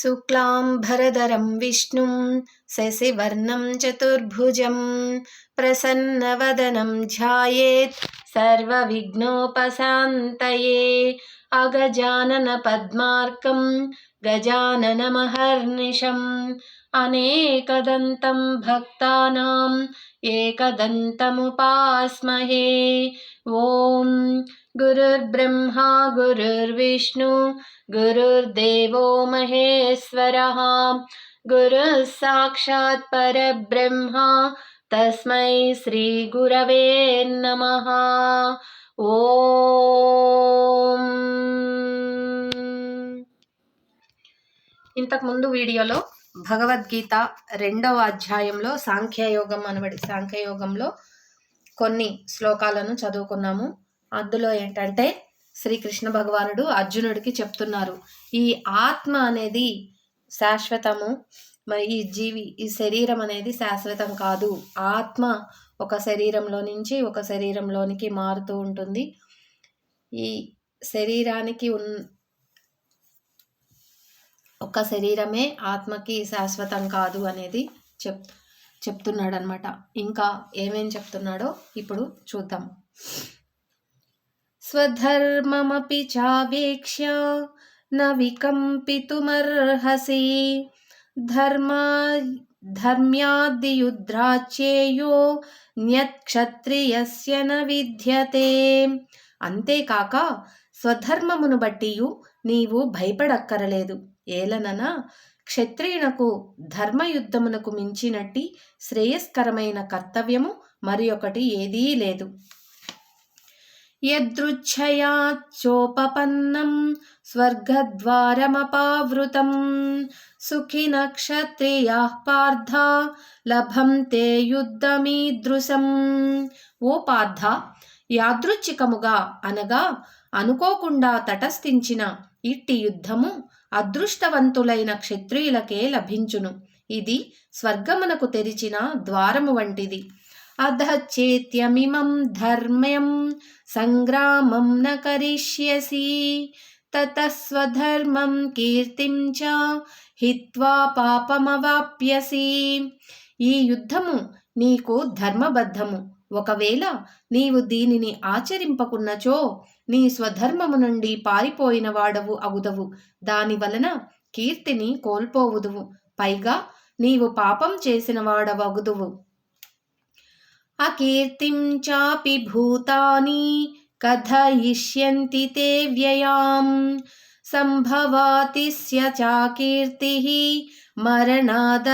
शुक्लाम्भरधरं विष्णुं शशिवर्णं चतुर्भुजं प्रसन्नवदनं ध्यायेत् सर्वविघ्नोपशान्तये अगजाननपद्मार्कं गजाननमहर्निशम् अनेकदन्तं भक्तानाम् एकदन्तमुपास्महे ॐ गुरुर्ब्रह्मा गुरुर्विष्णु गुरुर्देवो महेश्वरः गुरुः साक्षात् परब्रह्मा तस्मै श्रीगुरवे नमः ఓం ఇంతకుముందు వీడియోలో భగవద్గీత రెండవ అధ్యాయంలో సాంఖ్యయోగం అనబడి సాంఖ్యయోగంలో కొన్ని శ్లోకాలను చదువుకున్నాము. అందులో ఏంటంటే శ్రీకృష్ణ భగవానుడు అర్జునుడికి చెప్తున్నారు ఈ ఆత్మ అనేది శాశ్వతము మరి ఈ జీవి ఈ శరీరం అనేది శాశ్వతం కాదు. ఆత్మ ఒక శరీరంలో నుంచి ఒక శరీరంలోనికి మారుతూ ఉంటుంది. ఈ శరీరానికి ఉన్ ఒక శరీరమే ఆత్మకి శాశ్వతం కాదు అనేది చెప్ చెప్తున్నాడనమాట ఇంకా ఏమేం చెప్తున్నాడో ఇప్పుడు చూద్దాం. స్వధర్మమపి చావేక్ష్య న వికంపితుమర్హసి ధర్మా ధర్మ్యాదియుద్రాచ్యేయో న్యత్క్షత్రియస్య న విద్యతే. అంతేకాక స్వధర్మమును బట్టియు నీవు భయపడక్కరలేదు. ఏలనన క్షత్రియునకు ధర్మయుద్ధమునకు మించినట్టి శ్రేయస్కరమైన కర్తవ్యము మరి ఒకటి ఏదీ లేదు. యదృచ్ఛయాచోపపన్నం స్వర్గద్వారమపావృతం సుఖిన క్షత్రియా పార్థ లభంతే యుద్ధమీదృశం. ఓ పార్థ యాదృచ్ఛికముగా అనగా అనుకోకుండా తటస్థించిన ఇట్టి యుద్ధము అదృష్టవంతులైన క్షత్రియులకే లభించును. ఇది స్వర్గమునకు తెరిచిన ద్వారము వంటిది. అధచేత్యమిమం ధర్మ్యం సంగ్రామం న కరిష్యసి తతస్వధర్మం కీర్తిం చ హిత్వా పాపమవాప్యసి. ఈ యుద్ధము నీకు ధర్మబద్ధము. ఒకవేళ నీవు దీనిని ఆచరింపకున్నచో నీ స్వధర్మము నుండి పారిపోయిన వాడవు అగుదవు. దాని వలన కీర్తిని కోల్పోవుదువు. పైగా నీవు పాపం చేసిన వాడవగుదువు అకీర్తిం చాపి భూతాని కథయిష్యంతి తే వ్యయాం. సంభవాతిస్య చాకీర్తి మరణాదతిరిచ్యతే.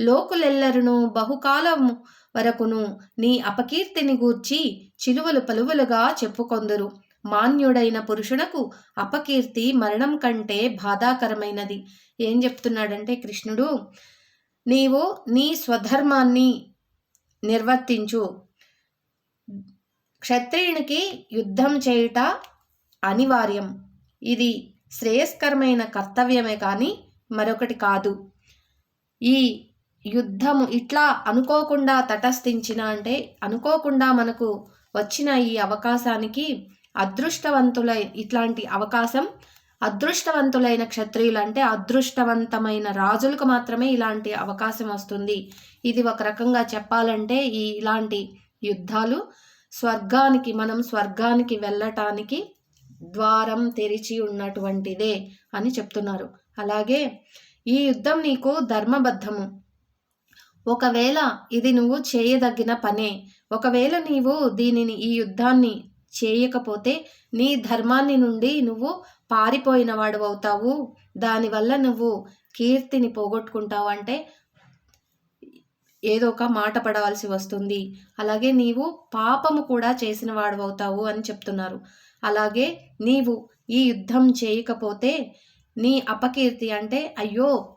లోకులెల్లరును బహుకాలము వరకును. నీ అపకీర్తిని గూర్చి చిలువలు పలువులుగా చెప్పుకొందరు. మాన్యుడైన పురుషునకు అపకీర్తి మరణం కంటే బాధాకరమైనది. ఏం చెప్తున్నాడంటే కృష్ణుడు నీవు నీ స్వధర్మాన్ని నిర్వర్తించు. క్షత్రియునికి యుద్ధం చేయుట అనివార్యం. ఇది శ్రేయస్కరమైన కర్తవ్యమే కానీ మరొకటి కాదు. ఈ యుద్ధము ఇట్లా అనుకోకుండా తటస్థించిన అంటే అనుకోకుండా మనకు వచ్చిన ఈ అవకాశానికి అదృష్టవంతులై ఇట్లాంటి అవకాశం అదృష్టవంతులైన క్షత్రియులు అంటే అదృష్టవంతమైన రాజులకు మాత్రమే ఇలాంటి అవకాశం వస్తుంది. ఇది ఒక రకంగా చెప్పాలంటే ఈ ఇలాంటి యుద్ధాలు స్వర్గానికి మనం స్వర్గానికి వెళ్ళటానికి ద్వారం తెరిచి ఉన్నటువంటిదే అని చెప్తున్నారు. అలాగే ఈ యుద్ధం నీకు ధర్మబద్ధము. ఒకవేళ ఇది నువ్వు చేయదగిన పనే ఒకవేళ నీవు దీనిని ఈ యుద్ధాన్ని చేయకపోతే నీ ధర్మాన్ని నుండి నువ్వు పారిపోయిన వాడు అవుతావు. దానివల్ల నువ్వు కీర్తిని పోగొట్టుకుంటావు అంటే ఏదో ఒక మాట పడవలసి వస్తుంది. అలాగే నీవు పాపము కూడా చేసిన వాడు అవుతావు అని చెప్తున్నారు. అలాగే నీవు ఈ యుద్ధం చేయకపోతే నీ అపకీర్తి అంటే అయ్యో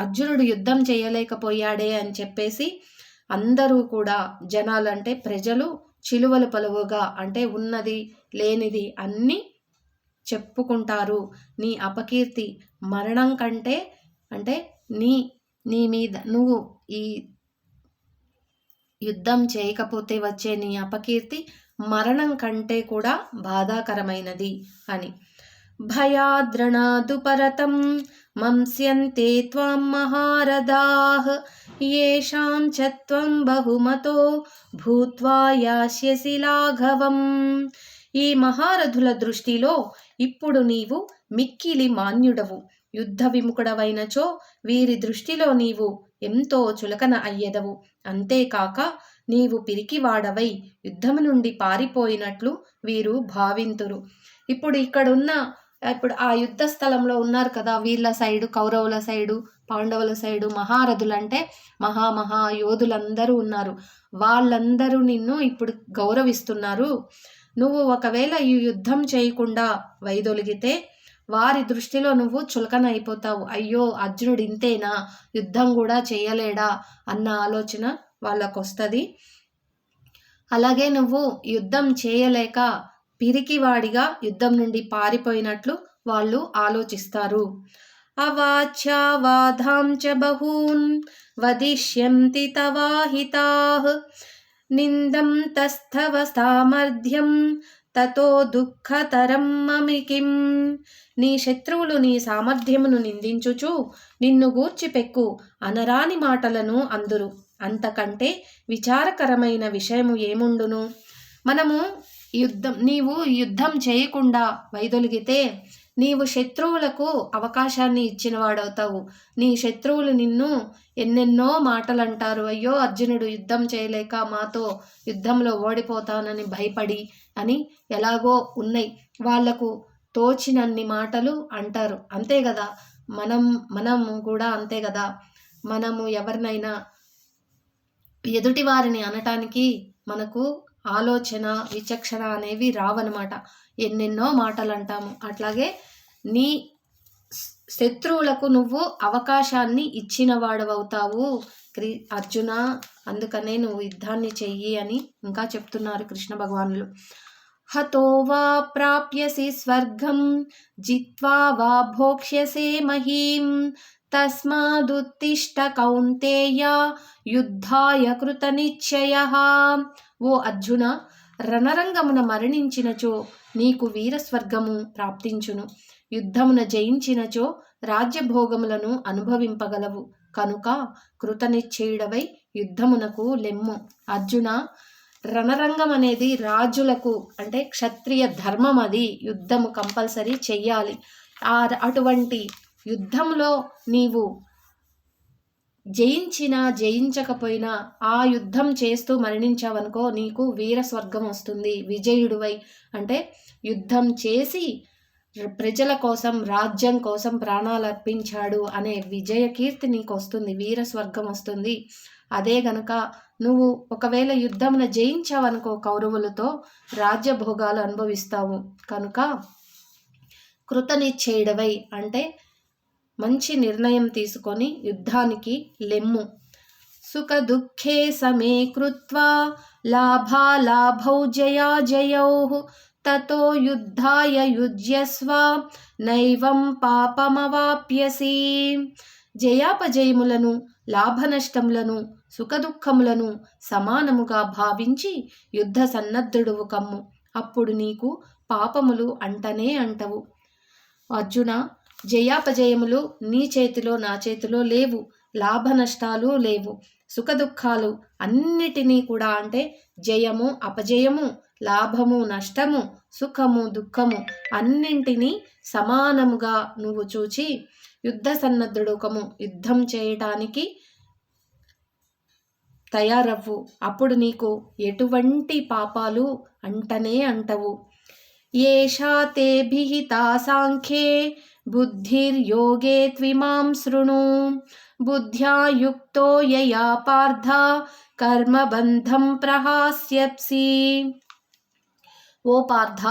అర్జునుడు యుద్ధం చేయలేకపోయాడే అని చెప్పేసి అందరూ కూడా జనాలు అంటే ప్రజలు చిలువలు పలువుగా అంటే ఉన్నది లేనిది అన్నీ చెప్పుకుంటారు. నీ అపకీర్తి మరణం కంటే అంటే నీ నీ మీద నువ్వు ఈ యుద్ధం చేయకపోతే వచ్చే నీ అపకీర్తి మరణం కంటే కూడా బాధాకరమైనది అని. భయాద్రణాదుపరతం మంస్యంతే త్వం మహారథాః యేషాం చ త్వం బహుమతో భూత్వా యాస్యసి లాఘవం ఈ మహారథుల దృష్టిలో ఇప్పుడు నీవు మిక్కిలి మాన్యుడవు యుద్ధ విముఖుడవైనచో వీరి దృష్టిలో నీవు ఎంతో చులకన అయ్యెదవు. అంతేకాక నీవు పిరికివాడవై యుద్ధము నుండి పారిపోయినట్లు వీరు భావింతురు. ఇప్పుడు ఇక్కడున్న ఇప్పుడు ఆ యుద్ధ స్థలంలో ఉన్నారు కదా వీళ్ళ సైడు కౌరవుల సైడు పాండవుల సైడు మహారథులు అంటే మహా మహా యోధులందరూ ఉన్నారు. వాళ్ళందరూ నిన్ను ఇప్పుడు గౌరవిస్తున్నారు. నువ్వు ఒకవేళ ఈ యుద్ధం చేయకుండా వైదొలిగితే వారి దృష్టిలో నువ్వు చులకన అయిపోతావు. అయ్యో అర్జునుడు ఇంతేనా? యుద్ధం కూడా చేయలేడా? అన్న ఆలోచన వాళ్ళకు వస్తుంది అలాగే నువ్వు యుద్ధం చేయలేక పిరికివాడిగా యుద్ధం నుండి పారిపోయినట్లు వాళ్ళు ఆలోచిస్తారు. అవాచ్యావాధాం చ బహూన్ వదిష్యంతి తవాహితాః నిందం తస్థవ సామర్థ్యం తతో దుఃఖతరం మమికిం. నీ శత్రువులు నీ సామర్థ్యమును నిందించుచు నిన్ను గూర్చి పెక్కు అనరాని మాటలను అందురు. అంతకంటే విచారకరమైన విషయము ఏముండును? మనము యుద్ధం నీవు యుద్ధం చేయకుండా వైదొలిగితే నీవు శత్రువులకు అవకాశాన్ని ఇచ్చిన వాడవుతావు నీ శత్రువులు నిన్ను ఎన్నెన్నో మాటలు అంటారు అయ్యో అర్జునుడు యుద్ధం చేయలేక మాతో యుద్ధంలో ఓడిపోతానని భయపడి అని ఎలాగో ఉన్నాయి. వాళ్ళకు తోచినన్ని మాటలు అంటారు. అంతే కదా మనం మనము కూడా అంతే కదా మనము ఎవరినైనా ఎదుటి వారిని అనటానికి మనకు ఆలోచన విచక్షణ అనేవి రావన్నమాట. ఎన్నెన్నో మాటలు అంటాము అట్లాగే నీ శత్రువులకు నువ్వు అవకాశాన్ని ఇచ్చిన వాడవవుతావు క్రి అర్జున అందుకనే నువ్వు యుద్ధాన్ని చెయ్యి అని ఇంకా చెప్తున్నారు కృష్ణ భగవానులు. హతో వా ప్రాప్యసి స్వర్గం జిత్వా వా భోక్ష్యసే మహీం తస్మాదుత్తిష్ట కౌంతేయ యుద్ధాయ కృత నిశ్చయ ఓ అర్జున రణరంగమున మరణించినచో నీకు వీరస్వర్గము ప్రాప్తించును. యుద్ధమున జయించినచో రాజ్యభోగములను అనుభవింపగలవు. కనుక కృతనిశ్చయుడవై యుద్ధమునకు లెమ్ము. అర్జున రణరంగం అనేది రాజులకు అంటే క్షత్రియ ధర్మం అది యుద్ధము కంపల్సరీ చెయ్యాలి. ఆ అటువంటి యుద్ధంలో నీవు జయించినా జయించకపోయినా ఆ యుద్ధం చేస్తూ మరణించావనుకో నీకు వీర స్వర్గం వస్తుంది విజయుడివై. అంటే యుద్ధం చేసి ప్రజల కోసం రాజ్యం కోసం ప్రాణాలు అర్పించాడు అనే విజయ కీర్తి నీకు వస్తుంది వీర స్వర్గం వస్తుంది. అదే గనక నువ్వు ఒకవేళ యుద్ధమున జయించావనుకో కౌరవులతో రాజ్యభోగాలు అనుభవిస్తావు. కనుక కృతనిశ్చయుడవై. అంటే మంచి నిర్ణయం తీసుకొని యుద్ధానికి లెమ్ము. సుఖ దుఃఖే సమే కృత్వా లాభాలాభౌ జయా జయౌ. తతో యుద్ధాయ యుజ్యస్వ నైవం పాపమవాప్యసి. జయాపజయములను లాభనష్టములను సుఖదుఖములను సమానముగా భావించి యుద్ధ సన్నద్ధుడువు కమ్ము. అప్పుడు నీకు పాపములు అంటనే అంటవు. అర్జున జయాపజయములు నీ చేతిలో నా చేతిలో లేవు. లాభ నష్టాలు లేవు. సుఖదుఖాలు అన్నిటినీ కూడా అంటే జయము అపజయము లాభము నష్టము సుఖము దుఃఖము అన్నింటినీ సమానముగా నువ్వు చూచి యుద్ధ సన్నద్ధుడుకము యుద్ధం చేయటానికి తయారవ్వు. అప్పుడు నీకు ఎటువంటి పాపాలు అంటనే అంటవు. ఏషా తే భిహితా సాంఖ్యే బుద్ధిర్యోగే త్విమాం శృణు బుద్ధ్యా యుక్తో యయా పార్థ కర్మబంధం ప్రహాస్యప్సి ఓ పార్థ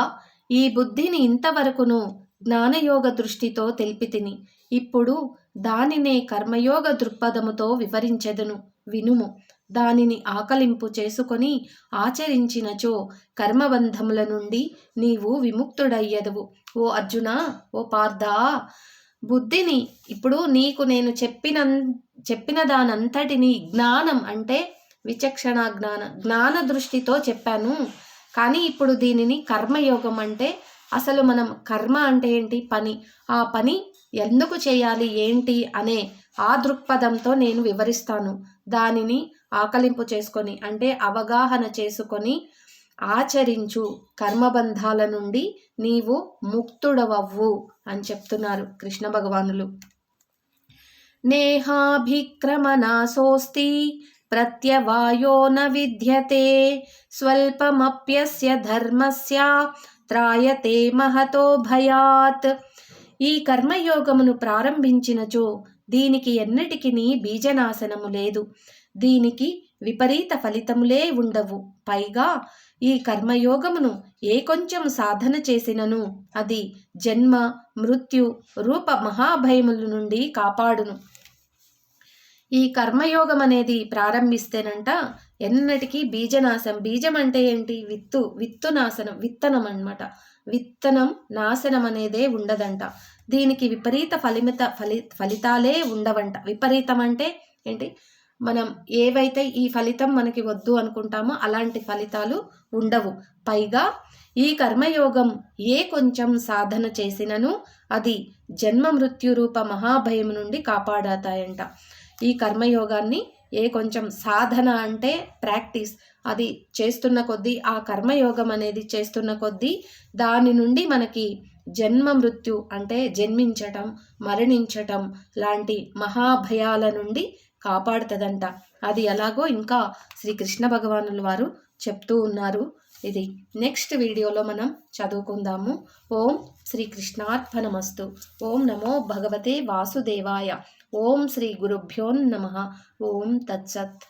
ఈ బుద్ధిని ఇంతవరకును జ్ఞానయోగ దృష్టితో తెలిపితిని. ఇప్పుడు దానినే కర్మయోగ దృక్పథముతో వివరించెదను. వినుము. దానిని ఆకలింపు చేసుకొని ఆచరించినచో కర్మబంధముల నుండి నీవు విముక్తుడయ్యదవు. ఓ అర్జున ఓ పార్థ బుద్ధిని ఇప్పుడు నీకు నేను చెప్పిన చెప్పిన దానంతటిని జ్ఞానం అంటే విచక్షణ జ్ఞాన జ్ఞాన దృష్టితో చెప్పాను. కానీ ఇప్పుడు దీనిని కర్మయోగం అంటే అసలు మనం కర్మ అంటే ఏంటి? పని. ఆ పని ఎందుకు చేయాలి? ఏంటి? అనే ఆ దృక్పథంతో నేను వివరిస్తాను. దానిని ఆకలింపు చేసుకొని అంటే అవగాహన చేసుకొని ఆచరించు. కర్మబంధాల నుండి నీవు ముక్తుడవవ్వు అని చెప్తున్నారు కృష్ణ భగవానులు. నేహాభిక్రమనాశోస్తి ప్రత్యవాయో న విద్యతే స్వల్పమప్యస్య ధర్మస్య త్రాయతే మహతో భయాత్. ఈ కర్మయోగమును ప్రారంభించినచో దీనికి ఎన్నటికి బీజనాశనము లేదు. దీనికి విపరీత ఫలితములే ఉండవు. పైగా ఈ కర్మయోగమును ఏ కొంచెం సాధన చేసినను అది జన్మ మృత్యు రూప మహాభయముల నుండి కాపాడును. ఈ కర్మయోగం అనేది ప్రారంభిస్తేనంట ఎన్నటికీ బీజనాశం. బీజం అంటే ఏంటి? విత్తు విత్తు నాశనం విత్తనం అనమాట విత్తనం నాశనం అనేదే ఉండదంట. దీనికి విపరీత ఫలిమిత ఫలి ఫలితాలే ఉండవంట. విపరీతం అంటే ఏంటి? మనం ఏవైతే ఈ ఫలితం మనకి వద్దు అనుకుంటామో అలాంటి ఫలితాలు ఉండవు. పైగా ఈ కర్మయోగం ఏ కొంచెం సాధన చేసినను అది జన్మ మృత్యురూప మహాభయం నుండి కాపాడతాయంట. ఈ కర్మయోగాన్ని ఏ కొంచెం సాధన అంటే ప్రాక్టీస్ అది చేస్తున్న కొద్దీ ఆ కర్మయోగం అనేది చేస్తున్న కొద్దీ దాని నుండి మనకి జన్మ మృత్యు అంటే జన్మించటం మరణించటం లాంటి మహాభయాల నుండి కాపాడుతుందంట. అది ఎలాగో ఇంకా శ్రీకృష్ణ భగవానుల వారు చెప్తూ ఉన్నారు. ఇది నెక్స్ట్ వీడియోలో మనం చదువుకుందాము. ఓం శ్రీకృష్ణార్పణమస్తు. ఓం నమో భగవతే వాసుదేవాయ. ఓం శ్రీ గురుభ్యో నమ. ఓం తత్సత్.